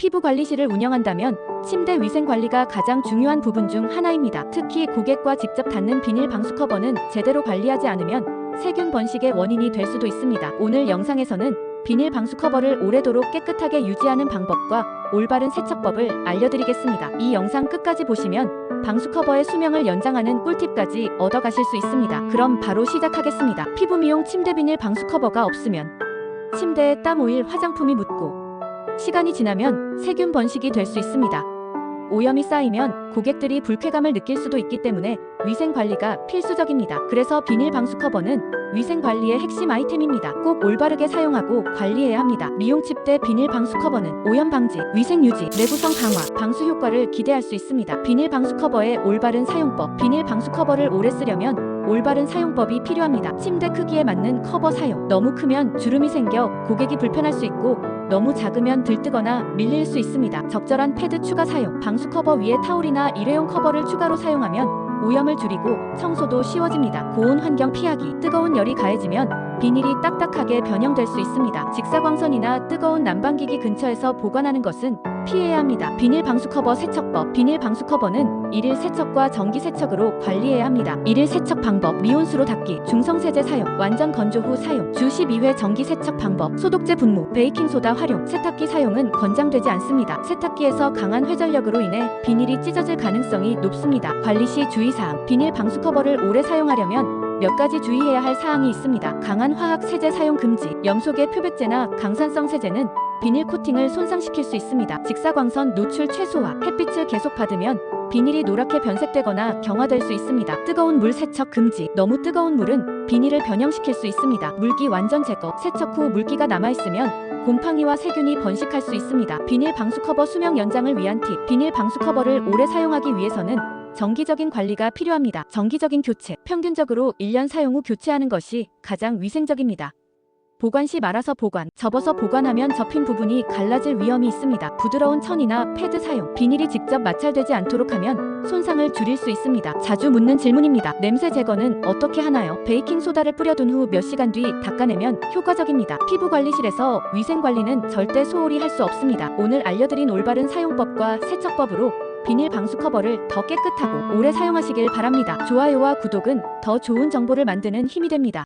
피부 관리실을 운영한다면 침대 위생 관리가 가장 중요한 부분 중 하나입니다. 특히 고객과 직접 닿는 비닐 방수 커버는 제대로 관리하지 않으면 세균 번식의 원인이 될 수도 있습니다. 오늘 영상에서는 비닐 방수 커버를 오래도록 깨끗하게 유지하는 방법과 올바른 세척법을 알려드리겠습니다. 이 영상 끝까지 보시면 방수 커버의 수명을 연장하는 꿀팁까지 얻어가실 수 있습니다. 그럼 바로 시작하겠습니다. 피부 미용 침대 비닐 방수 커버가 없으면 침대에 땀 오일 화장품이 묻고 시간이 지나면 세균 번식이 될 수 있습니다. 오염이 쌓이면 고객들이 불쾌감을 느낄 수도 있기 때문에 위생 관리가 필수적입니다. 그래서 비닐 방수 커버는 위생 관리의 핵심 아이템입니다. 꼭 올바르게 사용하고 관리해야 합니다. 미용 침대 비닐 방수 커버는 오염 방지, 위생 유지, 내구성 강화, 방수 효과를 기대할 수 있습니다. 비닐 방수 커버의 올바른 사용법. 비닐 방수 커버를 오래 쓰려면 올바른 사용법이 필요합니다. 침대 크기에 맞는 커버 사용. 너무 크면 주름이 생겨 고객이 불편할 수 있고 너무 작으면 들뜨거나 밀릴 수 있습니다. 적절한 패드 추가 사용. 방수 커버 위에 타올이나 일회용 커버를 추가로 사용하면 오염을 줄이고 청소도 쉬워집니다. 고온 환경 피하기. 뜨거운 열이 가해지면 비닐이 딱딱하게 변형될 수 있습니다. 직사광선이나 뜨거운 난방기기 근처에서 보관하는 것은 피해야 합니다. 비닐 방수 커버 세척법. 비닐 방수 커버는 일일 세척과 정기 세척으로 관리해야 합니다. 일일 세척 방법. 미온수로 닦기. 중성세제 사용. 완전 건조 후 사용. 주 12회 정기 세척 방법. 소독제 분무. 베이킹소다 활용. 세탁기 사용은 권장되지 않습니다. 세탁기에서 강한 회전력으로 인해 비닐이 찢어질 가능성이 높습니다. 관리 시 주의사항. 비닐 방수 커버를 오래 사용하려면 몇 가지 주의해야 할 사항이 있습니다. 강한 화학 세제 사용 금지. 염소계 표백제나 강산성 세제는 비닐 코팅을 손상시킬 수 있습니다. 직사광선 노출 최소화. 햇빛을 계속 받으면 비닐이 노랗게 변색되거나 경화될 수 있습니다. 뜨거운 물 세척 금지. 너무 뜨거운 물은 비닐을 변형시킬 수 있습니다. 물기 완전 제거. 세척 후 물기가 남아있으면 곰팡이와 세균이 번식할 수 있습니다. 비닐 방수 커버 수명 연장을 위한 팁. 비닐 방수 커버를 오래 사용하기 위해서는 정기적인 관리가 필요합니다. 정기적인 교체. 평균적으로 1년 사용 후 교체하는 것이 가장 위생적입니다. 보관 시 말아서 보관, 접어서 보관하면 접힌 부분이 갈라질 위험이 있습니다. 부드러운 천이나 패드 사용, 비닐이 직접 마찰되지 않도록 하면 손상을 줄일 수 있습니다. 자주 묻는 질문입니다. 냄새 제거는 어떻게 하나요? 베이킹 소다를 뿌려둔 후 몇 시간 뒤 닦아내면 효과적입니다. 피부 관리실에서 위생 관리는 절대 소홀히 할 수 없습니다. 오늘 알려드린 올바른 사용법과 세척법으로 비닐 방수 커버를 더 깨끗하고 오래 사용하시길 바랍니다. 좋아요와 구독은 더 좋은 정보를 만드는 힘이 됩니다.